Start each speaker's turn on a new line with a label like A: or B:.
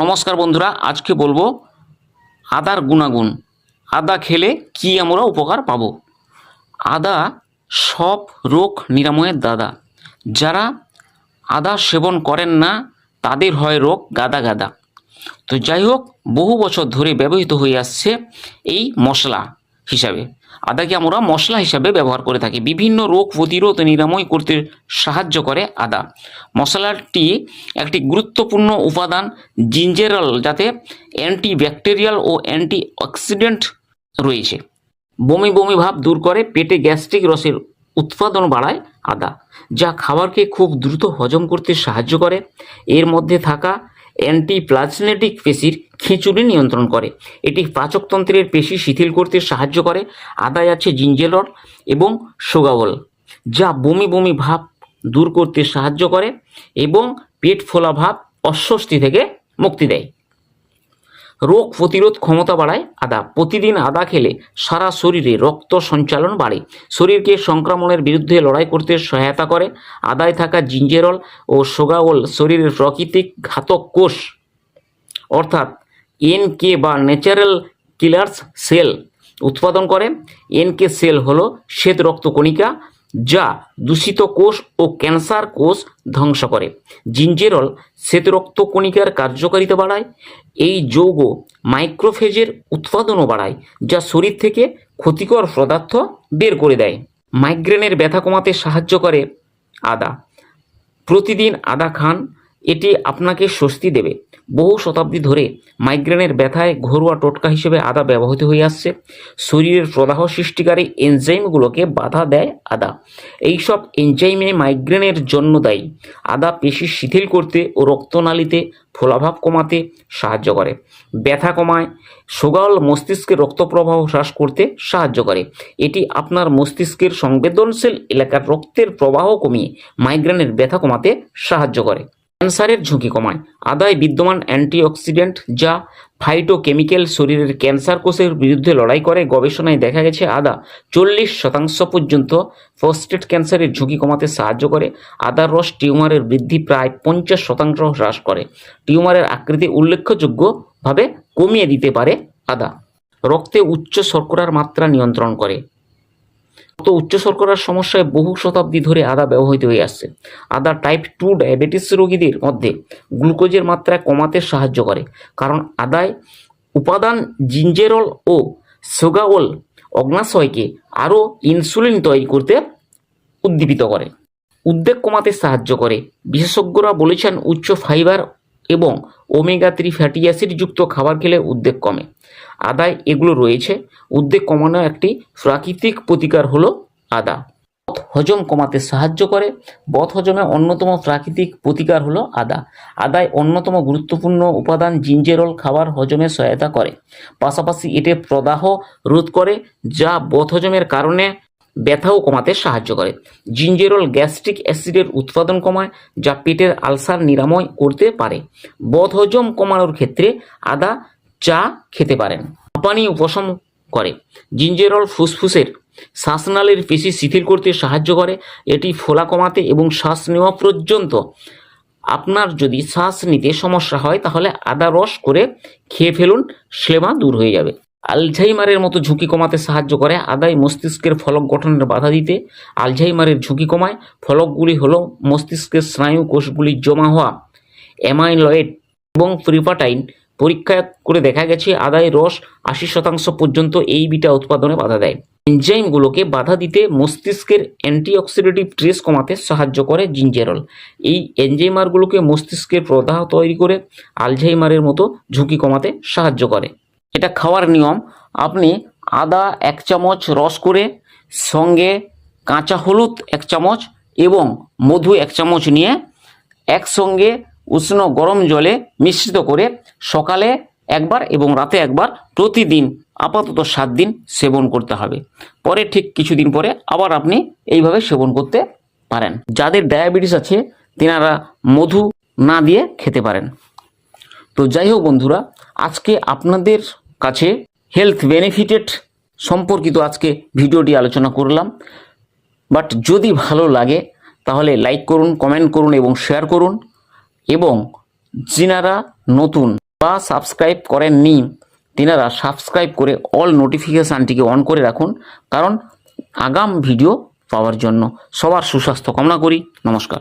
A: নমস্কার বন্ধুরা, আজকে বলব আদার গুণাগুণ। আদা খেলে কি আমরা উপকার পাবো? আদা সব রোগ নিরাময়ের দাদা। যারা আদা সেবন করেন না, তাদের হয় রোগ গাদা গাদা। তো যাই হোক, বহু বছর ধরে ব্যবহৃত হয়ে আসছে এই মশলা। হিসাবে। আদাকে আমরা মশলা হিসাবে ব্যবহার করে থাকি। বিভিন্ন রোগ প্রতিরোধ নিরাময় করতে সাহায্য করে আদা। মশলাটি একটি গুরুত্বপূর্ণ উপাদান, জিঞ্জেরাল, যাতে অ্যান্টি ব্যাকটেরিয়াল ও অ্যান্টি অক্সিডেন্ট রয়েছে। বমি বমি ভাব দূর করে, পেটে গ্যাস্ট্রিক রসের উৎপাদন বাড়ায় আদা, যা খাবারকে খুব দ্রুত হজম করতে সাহায্য করে। এর মধ্যে থাকা অ্যান্টিপ্লাজনেটিক পেশির খিঁচুনি নিয়ন্ত্রণ করে। এটি পাচকতন্ত্রের পেশি শিথিল করতে সাহায্য করে, আদায় আছে জিঞ্জেলর এবং সোগাওল যা বমি বমি ভাব দূর করতে সাহায্য করে এবং পেট ফোলা ভাব অস্বস্তি থেকে মুক্তি দেয়। রোগ প্রতিরোধ ক্ষমতা বাড়ায় আদা। প্রতিদিন আদা খেলে সারা শরীরে রক্ত সঞ্চালন বাড়ে। শরীরকে সংক্রমণের বিরুদ্ধে লড়াই করতে সহায়তা করে। আদায় থাকা জিঞ্জেরল ও সোগাওল শরীরের প্রাকৃতিক ঘাতক কোষ। অর্থাৎ এনকে বা ন্যাচারাল কিলার্স সেল উৎপাদন করে। এনকে সেল হলো শ্বেত রক্তকণিকা যা দূষিত কোষ ও ক্যান্সার কোষ ধ্বংস করে। জিঞ্জেরল শ্বেত রক্তকণিকার কার্যকারিতা বাড়ায়। এই যৌগ মাইক্রোফেজের উৎপাদনও বাড়ায়, যা শরীর থেকে ক্ষতিকর পদার্থ বের করে দেয়। মাইগ্রেনের ব্যথা কমাতে সাহায্য করে আদা। প্রতিদিন আদা খান এটি আপনাকে স্বস্তি দেবে। বহু শতাব্দী ধরে মাইগ্রেনের ব্যথায় ঘরোয়া টোটকা হিসেবে আদা ব্যবহৃত হয়ে আসছে। শরীরের প্রদাহ সৃষ্টিকারী এনজাইমগুলোকে বাধা দেয় আদা। এইসব এনজাইমে মাইগ্রেনের জন্য দায়ী। আদা পেশি শিথিল করতে ও রক্তনালীতে ফোলাভাব কমাতে সাহায্য করে। ব্যথা কমায়, সোগাল মস্তিষ্কে রক্তপ্রবাহ হ্রাস করতে সাহায্য করে। এটি আপনার মস্তিষ্কের সংবেদনশীল এলাকার রক্তের প্রবাহ কমিয়ে মাইগ্রেনের ব্যথা কমাতে সাহায্য করে। ক্যান্সারের ঝুঁকি কমায়। আদায় বিদ্যমান অ্যান্টিঅক্সিডেন্ট যা ফাইটোকেমিক্যাল শরীরের ক্যান্সার কোষের বিরুদ্ধে লড়াই করে গবেষণায় দেখা গেছে আদা চল্লিশ শতাংশ পর্যন্ত প্রস্টেট ক্যান্সারের ঝুঁকি কমাতে সাহায্য করে। আদার রস টিউমারের বৃদ্ধি প্রায় পঞ্চাশ শতাংশ হ্রাস করে। টিউমারের আকৃতি উল্লেখযোগ্যভাবে কমিয়ে দিতে পারে আদা। রক্তে উচ্চ শর্করার মাত্রা নিয়ন্ত্রণ করে। তো উচ্চ শর্করার সমস্যায় বহু শতাব্দী ধরে আদা ব্যবহৃত হয়ে আসছে। আদা টাইপ টু ডায়াবেটিস রোগীদের মধ্যে গ্লুকোজের মাত্রা কমাতে সাহায্য করে, কারণ আদায় উপাদান জিঞ্জেরল ও সোগাওল অগ্নাশয়কে আরও ইনসুলিন তৈরি করতে উদ্দীপিত করে। উদ্বেগ কমাতে সাহায্য করে। বিশেষজ্ঞরা বলেছেন, উচ্চ ফাইবার এবং ওমেগা থ্রি ফ্যাটি অ্যাসিড যুক্ত খাবার খেলে উদ্বেগ কমে। আদায় এগুলো রয়েছে। উদ্বেগ কমানো একটি প্রাকৃতিক প্রতিকার হলো আদা। বদ হজম কমাতে সাহায্য করে। বদ হজমে অন্যতম প্রাকৃতিক প্রতিকার হলো আদা। আদায় অন্যতম গুরুত্বপূর্ণ উপাদান জিঞ্জেরল খাবার হজমে সহায়তা করে। পাশাপাশি এতে প্রদাহ রোধ করে, যা বদ হজমের কারণে ব্যথাও কমাতে সাহায্য করে। জিঞ্জেরল গ্যাস্ট্রিক অ্যাসিডের উৎপাদন কমায়, যা পেটের আলসার নিরাময় করতে পারে। বদহজম কমানোর ক্ষেত্রে আদা, চা খেতে পারেন। হাঁপানি উপশম করে। জিঞ্জেরল ফুসফুসের শ্বাসনালীর পেশি শিথিল করতে সাহায্য করে। এটি ফোলা কমাতে এবং শ্বাস নেওয়া পর্যন্ত। আপনার যদি শ্বাস নিতে সমস্যা হয়, তাহলে আদা রস করে খেয়ে ফেলুন শ্লেমা দূর হয়ে যাবে। আলঝাইমারের মতো ঝুঁকি কমাতে সাহায্য করে। আদায় মস্তিষ্কের ফলক গঠনের বাধা দিতে আলঝাইমারের ঝুঁকি কমায়। ফলকগুলি হল মস্তিষ্কের স্নায়ু কোষগুলি জমা হওয়া অ্যামাইলয়েড এবং প্রিপাটাইন। পরীক্ষা করে দেখা গেছে, আদায় রস আশি শতাংশ পর্যন্ত এই বিটা উৎপাদনে বাধা দেয়। এনজাইমগুলোকে বাধা দিতে মস্তিষ্কের অ্যান্টিঅক্সিডেটিভ ট্রেস কমাতে সাহায্য করে জিঞ্জেরল এই এনজাইমারগুলোকে মস্তিষ্কের প্রদাহ তৈরি করে আলঝাইমারের মতো ঝুঁকি কমাতে সাহায্য করে। এটা খাওয়ার নিয়ম। আপনি আদা এক চামচ, রস করে সঙ্গে কাঁচা হলুদ এক চামচ এবং মধু এক চামচ নিয়ে একসঙ্গে উষ্ণ গরম জলে মিশ্রিত করে সকালে একবার এবং রাতে একবার প্রতিদিন আপাতত সাত দিন সেবন করতে হবে। পরে ঠিক কিছুদিন পরে আবার আপনি এইভাবে সেবন করতে পারেন। যাদের ডায়াবেটিস আছে, তেনারা মধু না দিয়ে খেতে পারেন। তো যাই হোক বন্ধুরা, আজকে আপনাদের কাছে হেলথ বেনিফিটেড সম্পর্কিত আজকে ভিডিওটি আলোচনা করলাম। বাট যদি ভালো লাগে, তাহলে লাইক করুন কমেন্ট করুন এবং শেয়ার করুন। এবং যিনারা নতুন বা সাবস্ক্রাইব করেননি, তিনারা সাবস্ক্রাইব করে অল নোটিফিকেশানটিকে অন করে রাখুন। কারণ আগাম ভিডিও পাওয়ার জন্য সবার সুস্বাস্থ্য কামনা করি। নমস্কার।